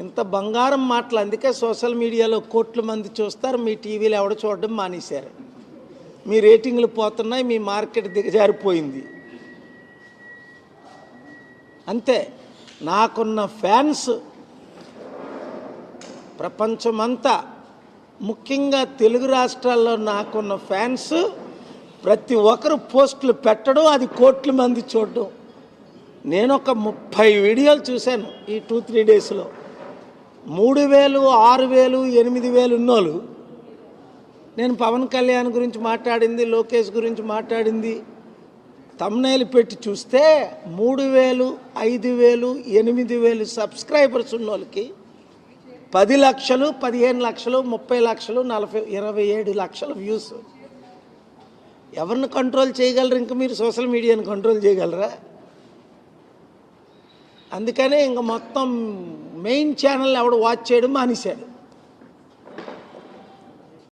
ఇంత బంగారం మాటలు. అందుకే సోషల్ మీడియాలో కోట్ల మంది చూస్తారు. మీ టీవీలో ఎవడ చూడడం మానేశారు. మీ రేటింగ్లు పోతున్నాయి. మీ మార్కెట్ దిగజారిపోయింది. అంతే. నాకున్న ఫ్యాన్స్ ప్రపంచమంతా ముఖ్యంగా తెలుగు రాష్ట్రాల్లో నాకున్న ఫ్యాన్స్ ప్రతి ఒక్కరు పోస్టులు పెట్టడం అది కోట్ల మంది చూడడం. నేను ఒక ముప్పై వీడియోలు చూశాను ఈ టూ త్రీ డేస్లో. మూడు వేలు ఆరు వేలు ఎనిమిది వేలు ఉన్నోళ్ళు. నేను పవన్ కళ్యాణ్ గురించి మాట్లాడింది లోకేష్ గురించి మాట్లాడింది. తమ్నైలు పెట్టి చూస్తే మూడు వేలు ఐదు వేలు ఎనిమిది వేలు సబ్స్క్రైబర్స్ ఉన్న వాళ్ళకి పది లక్షలు పదిహేను లక్షలు ముప్పై లక్షలు నలభై ఇరవై ఏడు లక్షల వ్యూస్. ఎవరిని కంట్రోల్ చేయగలరు ఇంక మీరు? సోషల్ మీడియాని కంట్రోల్ చేయగలరా? అందుకనే ఇంక మొత్తం మెయిన్ ఛానల్ ఎవడు వాచ్ చేయడం మానేశాడు.